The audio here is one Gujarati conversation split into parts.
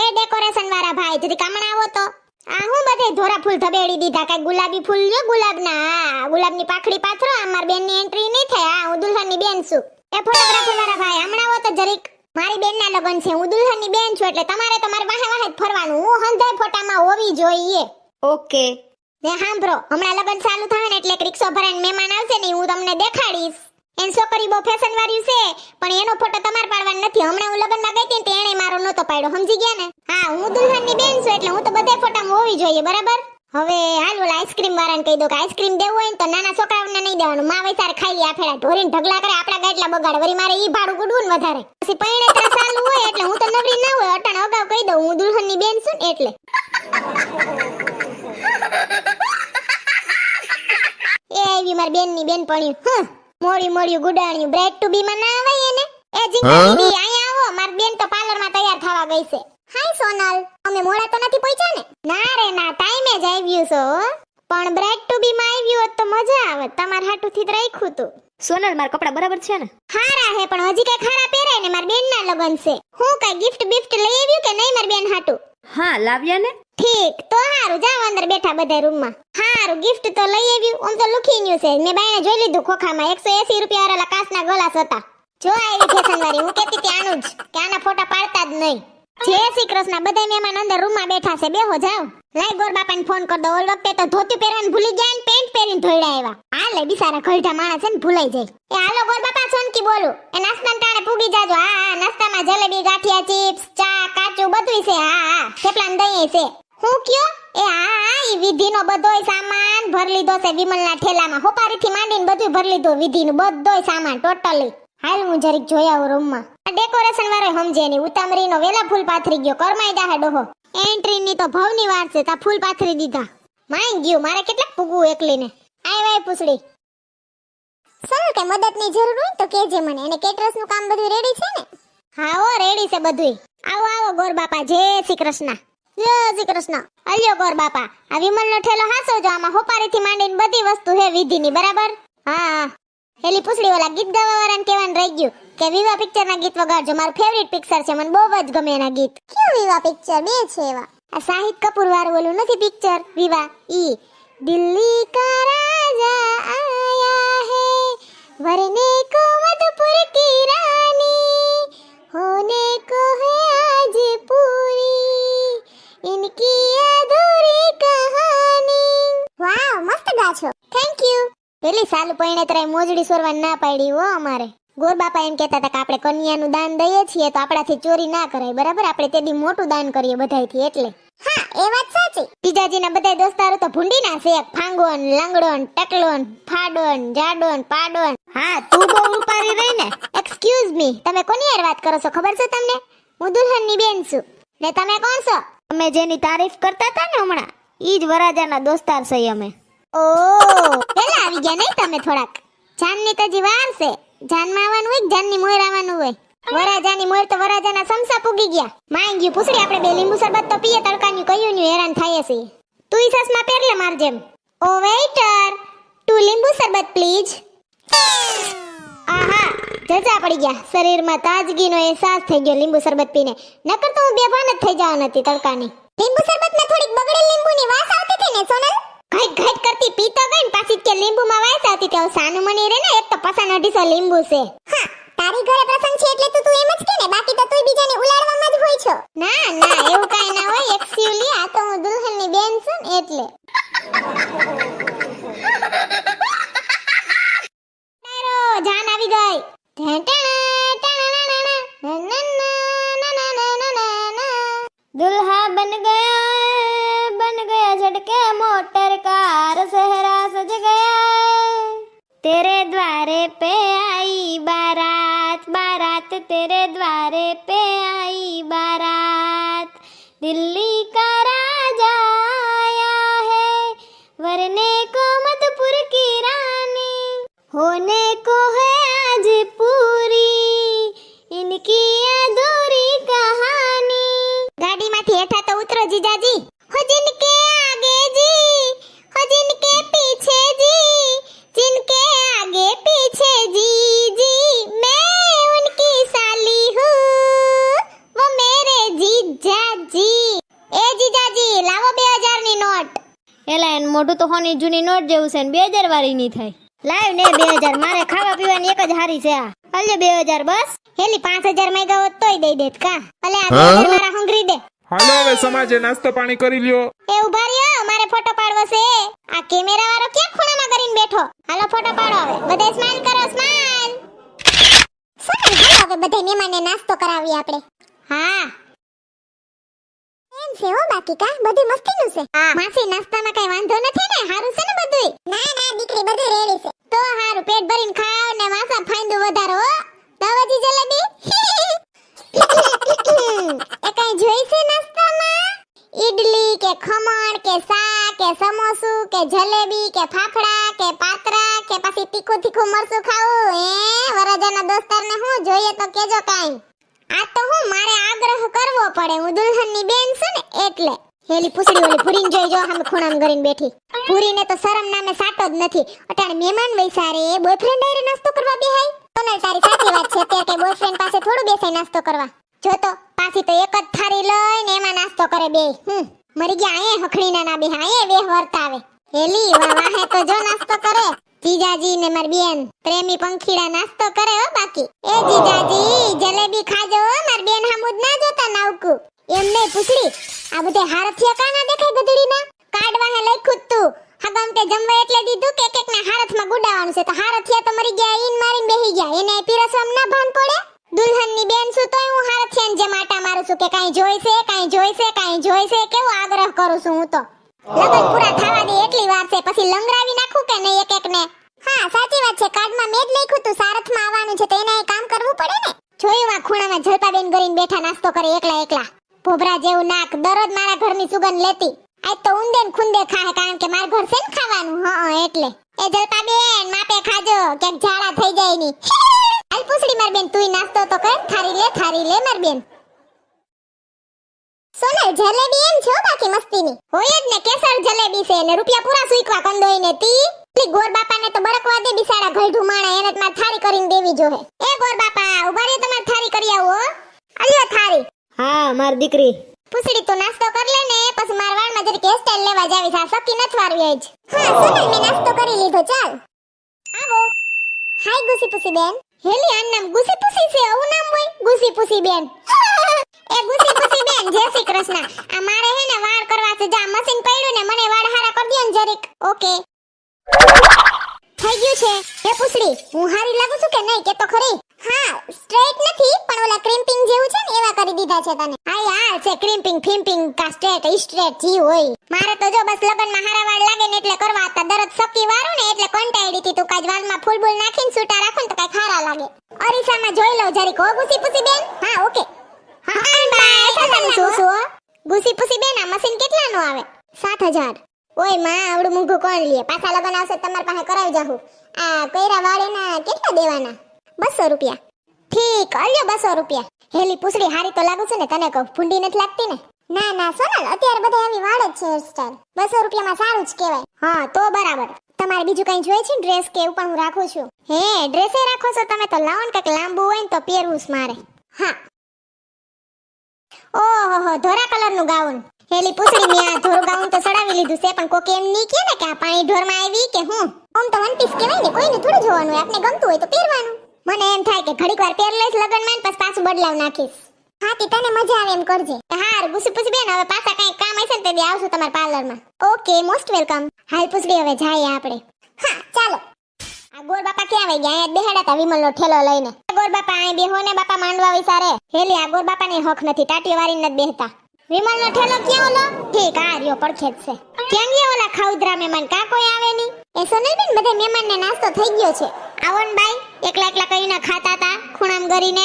એ ડેકોરેશન વાળા ભાઈ જરી કામણ આવો તો? આ હું બધે ધોરા ફૂલ ધબેડી દીધા કઈ ગુલાબી ફૂલ લ્યો ગુલાબના હા ગુલાબની પાખડી પાથરો અમાર બેનની એન્ટ્રી નહીં થાય હા હું દુલ્હનની બેન છું. એ ફોટોગ્રાફર વાળા ભાઈ હમણાં આવો તો જરીક. મારી બેનના લગ્ન છે હું દુલ્હનની બેન છું એટલે તમારે તમારે મારે વાહે વાહે જ ફરવાનું. હું હંધાય ફોટામાં હોવી જોઈએ. ઓકે. ને સાંભળો હમણાં લગ્ન ચાલુ થાય ને એટલે એક રિક્ષો ભરાઈને મહેમાન આવશે ને હું તમને દેખાડીશ. એન છોકરી બહુ ફેશન વાળી છે, પણ એનો ફોટો તમાર પાડવાનો નથી. હમણાં હું લગ્નમાં ગઈ હતી તેણે મારો નહોતો પાડ્યો, સમજી ગયા ને? હા, હું દુલ્હનની બેન છું, એટલે હું તો બધે ફોટામાં હોવી જોઈએ, બરાબર? હવે હાલ ઓલા આઈસ્ક્રીમ વાળાને કહી દો કે આઈસ્ક્રીમ દેવું હોય ને તો નાના છોકરાઓને નહીં દેવાનું. માં વૈસાર ખાઈ લે આફેડા ઢોરીને ઢગલા કરે, આપણા ગાટલા બગાડે, વળી મારે ઈ ભાડું ગુડવું ને વધારે. પછી પૈણેતરા ચાલુ હોય, એટલે હું તો નવરી ના હોય, અટાણ અગાઉ કહી દઉં, હું દુલ્હનની બેન છું ને એટલે. એ આવી મારી બેનની બેનપણી, હં. મોડી મોડી ગુડાણ્યું બ્રેડ ટુ બી માં ના આવે એને એ જીંગા દીદી અહીંયા આવો માર બેન તો પાર્લરમાં તૈયાર થવા ગઈ છે. હાય સોનલ અમે મોડા તો નથી પહોંચ્યા ને? ના રે ના ટાઈમે જ આવ્યું છો પણ બ્રેડ ટુ બી માં આવ્યું હોત તો મજા આવે તમાર હાટુથી જ રાખ્યું તું. સોનલ માર કપડા બરાબર છે ને? હારા હે પણ હજી કઈ ખારા પહેરાય ને માર બેન ના લગન છે. હું કઈ ગિફ્ટ બિફ્ટ લઈ આવ્યું કે નહીં માર બેન હાટુ? હા લાવ્યા ને? ઠીક, તો હારું જાવ અંદર બેઠા બધા રૂમમાં. હારું ગિફ્ટ તો લઈ આવ્યું, આમ તો લુખી ન્યુ છે. મેં બાયણે જોઈ લીધું ખોખામાં 180 રૂપિયા વાળા કાચના ગ્લાસ હતા. જો આવી ફેશન વાળી, હું કેતી હતી આનું જ, કે આના ફોટા પાડતા જ નહીં. જય શ્રી કૃષ્ણ, બધા મહેમાન અંદર રૂમમાં બેઠા છે, બેહો જાવ લાઈ ગોર બાપાને ફોન કર દો ઓલ વખતે તો ધોતી પહેરવાનું ભૂલી ગયા ને પેન્ટ પહેરીને ધોઈડા આવ્યા હાલે બિચારા ઘરડા માણસ છે ને, ભૂલાઈ જાય. એ, હાલો, ગોર બાપા સોનકી બોલું. એ નાસ્તા ટાણે પૂગી જાજો. હા હા, નાસ્તામાં જલેબી, ગાંઠિયા, ચિપ્સ, ચા, કાચું બધું છે. હા હા થેપલા દહીં છે. હું કયો? એ હા ઈ વિધિનો બધોય સામાન ભર લીધો છે વિમલના ઠેલામાં. હોપારીથી માંડીને બધું ભર લીધું વિધિનું બધોય સામાન ટોટલી હાલ હું જરીક જોઈ આવું રૂમમાં આ ડેકોરેશન વાળો સમજે નહીં. ઉતામરીનો વેલા ફૂલ પાથરી ગયો. કરમાઈ દાહે ડોહો. એન્ટ્રીની તો ભવની વાર છે, તા ફૂલ પાથરી દીધા. માઈ ગયું, મારે કેટલાક પૂગવું એકલીને. આય વાય પૂછડી. સર કે મદદની જરૂર હોય તો કેજે મને. અને કેટરસનું કામ બધું રેડી છે ને? હા હો રેડી છે બધુંય. આવો આવો, ગોર બાપા. જય શ્રી કૃષ્ણ. જય શ્રી કૃષ્ણ. અલ્યો ગોર બાપા આ વિમલનો ઠેલો હાસો જો આમાં હોપારીથી માંડીને બધી વસ્તુ હે વિધિની બરાબર? હા. હા એલી પૂછડી ઓલા ગીત ગાવા વાળાને કહેવાનું રહી ગયું કે વિવા પિક્ચર ના ગીત વગાડજો મારું ફેવરિટ પિક્ચર છે મને બહુ જ ગમે એના ગીત. કયું વિવા પિક્ચર? બે છે એવા. આ શાહિદ કપૂર વાળું ઓલું નથી પિક્ચર વિવાહ ઈ. દિલ્હી કા રાજા આયા હે વરને કો પેલી સાલ પૈણે તરાય મોજડી સોરવા ના પાડી હો અમારે. ગોર બાપા એમ કહેતા હતા કે આપણે કન્યાનું દાન દઈએ છીએ તો આપણાથી ચોરી ના કરાય બરાબર? આપણે તે દી મોટું દાન કરીએ બધાયથી એટલે. હા એ વાત સાચી. જીજાજીના બધા દોસ્તારો તો ભૂંડી ના છે. ફાંગોન લાંગડોન ટકલોન ફાડોન જાડોન પાડોન. હા તું બહુ રૂપારી રહી ને. એક્સક્યુઝ મી તમે કોની યાર વાત કરો છો? ખબર છે તમને? હું દુલ્હનની બેન છું. ને તમે કોણ છો? અમે જેની તારીફ કરતા હતા ને હમણાં ઈ જ વરાજાના દોસ્તાર છે અમે. ઓ પેલા આવી ગયા નહીં તમે થોડાક. જાનની તો હજી વાર જાનમાં આવવાનું હોય જાનની મોર આવવાનું હોય? વરાજાની મોર તો વરાજાના સમસા પૂગી ગયા. માંગ્યું પૂછડી, આપણે બે લીંબુ શરબત તો પીએ, તડકાની કયું ન્યુ હેરાન થાય છે તું સસમાં પહેરલે માર જેમ. ઓ, વેઇટર ટુ લીંબુ શરબત પ્લીઝ. આહા, જજા પડી ગયા. શરીરમાં તાજગીનો અહેસાસ થઈ ગયો લીંબુ શરબત પીને. નકર તો હું બેભાન જ થઈ જવાની હતી તડકાની. લીંબુ શરબતમાં થોડીક બગડેલ લીંબુની વાસ ઘાટ પીતો ગઈ ને પાછી કે લીંબુમાં વાયસા હતી તે સાનું મને રે ને એક તો પસાન અઢીસો લીંબુ છે. હા તારી ઘરે પ્રસંગ છે એટલે તું તું એમ જ કે ને બાકી તો તું બીજાને ઉલાડવામાં જ હોય છો. ના ના એવું કાઈ ના હોય. એક્ચ્યુઅલી આ તો હું દુલ્હનની બેન છું ને એટલે. तेरे द्वारे पे आई बारात बारात तेरे द्वारे पे आई बारात दिल्ली હોની જૂની નોટ જેવું છે ને બે હજાર વાળી ની થાય લાવ ને બે હજાર મારે ખાવા પીવાની એક જ હારી છે આ. બે હજાર બસ. હેલી પાંચ હજારમાં ગયો તોય દઈ દેત કા. અલે આ બે હજાર મારા હંગરી દે. હાલો હવે સમાજે નાસ્તો પાણી કરી લ્યો. એ ઊભા રહ્યો મારે ફોટો પાડવો છે. આ કેમેરા વાળો ક્યાં ખૂણામાં કરીને બેઠો? હાલો ફોટો પાડો હવે. બધા સ્માઈલ કરો સ્માઈલ સોનલ હાલો હવે બધા મહેમાનને નાસ્તો કરાવીએ આપણે. હા. એમ છે હો બાકી કા બધું મસ્તીનું છે? માસી નાસ્તામાં કઈ વાંધો નથી ને? હારું છે ને બધું ના ના દીકરી બધું રેડી છે. તો હારું પેટ ભરીને ખાવ ને માસા ફાંદુ વધારો હો. દવાજી જલેબી એ કઈ જોઈ છે નાસ્તામાં? ઈડલી કે ખમણ કે શાક કે સમોસું કે જલેબી કે ફાફડા કે પાતરા કે પછી તીખું તીખું મરચું ખાવું એ વરજાના દોસ્તારને હું જોઈએ તો કેજો કાઈ. આ તો હું મારે આગ્રહ કરવો પડે. હું દુલ્હનની બેન છું ને, એટલે. હેલી પૂછડી ઓલી પૂરીને જોઈ જો અમે ખૂણામાં કરીને બેઠી. પૂરીને તો શરમ નામે સાટો જ નથી. અટાણે મહેમાન વૈસારે બોયફ્રેન્ડ આરે નાસ્તો કરવા બેહાય? સોનલ તારી સાચી વાત છે, અત્યારે કે બોયફ્રેન્ડ પાસે થોડું બેસાય નાસ્તો કરવા. જો તો, પાછી તો એક જ થાળી લઈને એમાં નાસ્તો કરે બે. હમ, મરી ગયા, અહીંયા હખડીના ના બે અહીંયા વેહ વર્તાવે હેલી વાહે તો જો નાસ્તો કરે. જીજાજી ને મારી બેન પ્રેમી પંખીડા નાસ્તો કરે હો બાકી. એ જીજાજી, જલેબી ખાજો મારી બેન હામુદ ના જોતા નાવકુ. એમ પૂછડી, આ બધે હારથિયા કાના દેખાય ગધડીના? કાઢવા હે લખ્યું તું. હગમ તે જમવા એટલે દીધું કે એક ના હારથમાં ગુડાવાનું છે. તો હારથિયા તો મરી ગયા, ઈન મારીને બેહી ગયા. એને પીરસમ ના ભાન પડે? દુલ્હનની બેન છું તોય હું હારથિયાને જેમ આટા મારું છું કે કાઈ જોઈશે કાઈ જોઈશે કાઈ જોઈશે, કેવો આગ્રહ કરું છું હું તો. જેવું નાક દરરોજ મારા ઘરની સુગંધ લેતી. આજ તો ઉંદે ખૂંદે ખાહે, કારણ કે મારા ઘર છે ખાવાનું? એટલે. એ જલપાબેન માપે ક્યાંક ઝાડા થઈ જાય ની. બેન તું નાસ્તો તો કર થારી લે થારી લે માર બેન. સોનલ જલેબી એમ છો બાકી મસ્તીની. હોય જ ને કેસર જલેબી છે ને રૂપિયા પૂરા સુઈકવા કંદોઈ ને તી. પેલી ગોર બાપાને તો બરકવા દે બિસાડા ગલઢું માણા એને તમાર થારી કરીને દેવી જોહે. એ ગોર બાપા ઊભા રહ્યો તમાર થારી કરી આવો અલ્યો થારી. હા મારી દીકરી. પૂછડી તો નાસ્તો કર લે ને પછી માર વાળમાં કેસ હેરસ્ટાઈલ લેવા જાવી સા સકી નથ વારવી જ હા સોનલ મે નાસ્તો કરી લીધો ચાલ. આવો. હાય ગુસી પુસી બેન. હેલી આ નામ ગુસી પુસી છે આવું નામ હોય? ગુસી પુસી બેન. એ ગુસી પુસી બેન, જય શ્રી કૃષ્ણ. આ હે ને વાળ કરવા છે. જા મશીન પડ્યું ને મને વાળ હારા કરી દે જરીક. ઓકે થઈ ગયું છે. એ પૂછડી, હું હારી લાગુ છું કે નહીં? કે તો ખરી? હા સ્ટ્રેટ નથી, પણ ઓલા ક્રિમ્પિંગ જેવું છે ને, એવા કરી દીધા છે તને. હા યાર છે ક્રિમ્પિંગ ફિમ્પિંગ કા સ્ટ્રેટ સ્ટ્રેટ જી હોય. મારે તો જો બસ લગનમાં હારા વાળ લાગે ને એટલે કરવા હતા. દરદ સકી વાળું ને એટલે કંટાળી હતી. તું કાજ વાળમાં ફૂલ બૂલ નાખીને સૂટા રાખો તો કઈ ખારા લાગે. અરીસામાં જોઈ લઉં જરીક. હો ગુસી પુસી બેન? હા ઓકે હા હા બાય શું શું શું ગુસી પુસી બેન આ મશીન કેટલાનું આવે? સાત હજાર. ઓયમાં આવડું મૂંઘું કોણ લે? પાછા લગન આવશે તો પાસે કરાવી જાહું. આ કૈરા વાળેના કેટલા દેવાના? બસો રૂપિયા. ઠીક અલ્યો બસો રૂપિયા. હેલી પૂછડી હારી તો લાગુ છે ને તને કહું ભૂંડી નથી લાગતી ને? ના ના સોનલ અત્યારે બધા એવી વાળ જ છે હેરસ્ટાઈલ બસો રૂપિયામાં સારું જ કહેવાય. હા તો બરાબર. તમારે બીજું કઈ જોઈએ છે ડ્રેસ કે એવું પણ હું રાખું છું? હે ડ્રેસે રાખો છો તમે તો લાવો ને કંઈક લાંબુ હોય ને તો પહેરવું મારે. હા ઓહો, ધોરા કલરનું ગાઉન. હેલી પૂછડી મેં આ ગાઉન તો સડાવી લીધું છે, પણ કોકે એમ નહીં કે ને કે આ પાણી ઢોરમાં આવી કે હું? આમ તો વન પીસ કહેવાય ને, કોઈને થોડું જોવાનું હોય આપને ગમતું હોય તો પહેરવાનું. મને એમ થાય કે ઘડીક વાર પહેર લઈશ લગનમાં ને પછી પાછું બદલાવ નાખીશ. હા, તે તને મજા આવે એમ કરજે. હાર ગુસી પૂછી બેન, હવે પાછા કઈ કામ હશે ને તે આવશું તમારા પાર્લરમાં. ઓકે મોસ્ટ વેલકમ હાલ પૂછડી હવે જઈએ આપણે. હા, ચાલો. આ ગોર બાપા ક્યાં આવી ગયા? અહીંયા બેહાડા તા વિમલનો ઠેલો લઈને. ગોર બાપા અહીં બેહો ને બાપા માંડવા વિચારે હેલી, આ ગોર બાપાને હક નથી, ટાટીઓ વારીને નથી બેહતા. વિમલનો ઠેલો ક્યાં ઓલો? ઠીક, આ રહ્યો, પડખે જ છે. કેમ ગયા ઓલા ખાઉદરા મહેમાન? કા કોઈ આવે નહીં? એ સોનલબેન બધા મહેમાનને નાસ્તો થઈ ગયો છે. આવો ને બાઈ, એકલા એકલા કઈને ખાતા તા ખૂણામ ગરીને.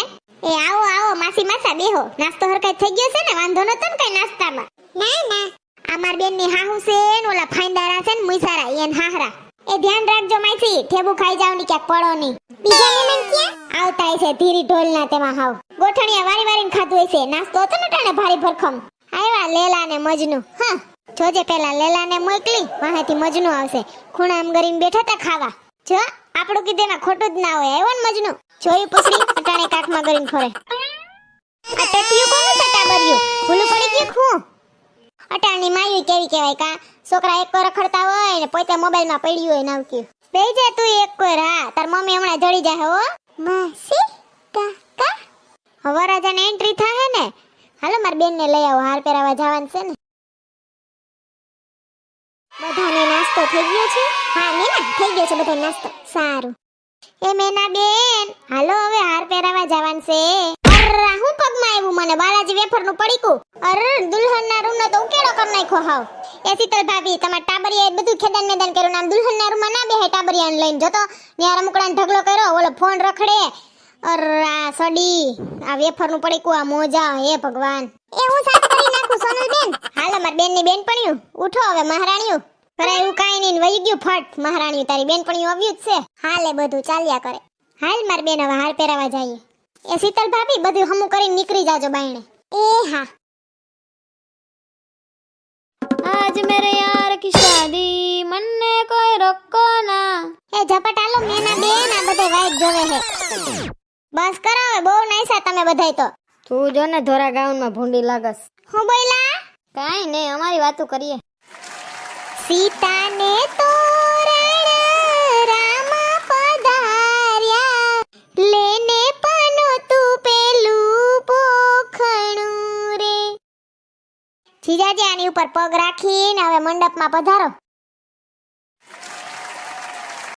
એ આવો આવો, માસી માસા, બેહો. નાસ્તો હરકાઈ થઈ ગયો છે ને, વાંધો નતો ને કઈ નાસ્તામાં? ના ના. અમાર બેનની હાહુ છે ને, ઓલા ફાઈન્દારા છે ને, મુઈસારા, એન હાહરા. એ ધ્યાન રાખજો માસી ઠેબુ ખાઈ જાવની ક્યાંક પડો નહીં. બીજા મહેમાન ક્યાં? આવતા હશે ધીરી ઢોલ ના તેમાં હાવ. ગોઠણિયા વારી વારીને ખાધું હશે. નાસ્તો હતો ને ટાણે ભારી ભરખમ. આવ્યા લેલા ને મજનુ. હા, જોજે પેલા લેલા ને મોકલી, વાહેથી મજનુ આવશે. ખૂણામ કરીને બેઠા તા ખાવા. જો, આપણું કીધેમાં ખોટું જ ના હોય. આવ્યો ને મજનુ. જોયું પૂછડી અટાણે કાખમાં કરીને ફરે. આ ટટિયું કેવી કહેવાય કા? છોકરા એક કોઈ રખડતા હોય ને પોતે મોબાઈલમાં પડ્યું હોય નાવક્યું જા તું એક કોઈ હા તાર મમ્મી હમણાં જડી જાય હો. માસી કાકા વરાજાને એન્ટ્રી થાય ને? હાલો, મારી બેનને લઈ આવો. હાર પહેરાવા જવાનું છે ને. બધાને નાસ્તો થઈ ગયો છે? હા, મેના, થઈ ગયો છે બધાને નાસ્તો. સારું. એ મેના બેન, હાલો, હવે હાર પહેરાવા જવાનું છે. અરે હું પગમાં આવ્યું? મને બાલાજી વેફરનું પડીકું. અર દુલ્હનના રૂમનો તો ઉકેડો કર હાવ. એ શીતલ ભાભી તમાર ટાબરિયાએ બધું ખેદાન મેદાન કર્યું નામ દુલ્હનના રૂમમાં ના બેહે ટાબરિયાને લઈને. જતો આ રમકડાને ઢગલો કર્યો ઓલો ફોન રખડે. અર્રા સડી આ વેફરનું પડીકું આ મોજા હે ભગવાન. એ હું સાફ કરી નાખું સોનલ બેન હાલ અમાર બેનની બેન બેનપણીયું ઉઠો હવે મહારાણીયું અરે એવું કાંઈ નહીં વહી ગયું ફટ. મહારાણીઓ તારી બેનપણીયું આવ્યું જ છે. હાલે બધું ચાલ્યા કરે. હાલ માર બેન હવે હાર પહેરાવા જઈએ. એ શીતલ ભાભી બધું હમું કરીને નીકળી જાજો બાયણે. એ હા. આજ મેરે યાર કી શાદી મને કોઈ રોકો ના એ ઝપટ આલો મેના બેન આ બધે વાઈટ જોવે હે બસ કરો હવે બહુ નાઈસા તમે બધાય તો. તું જો ને ધોરા ગાઉનમાં ભૂંડી લાગસ. હું બોયલા? કાઈ નહીં અમારી વાતો કરીએ. સીતાને તોરણ રે આની ઉપર પગ રાખીને હવે મંડપમાં પધારો.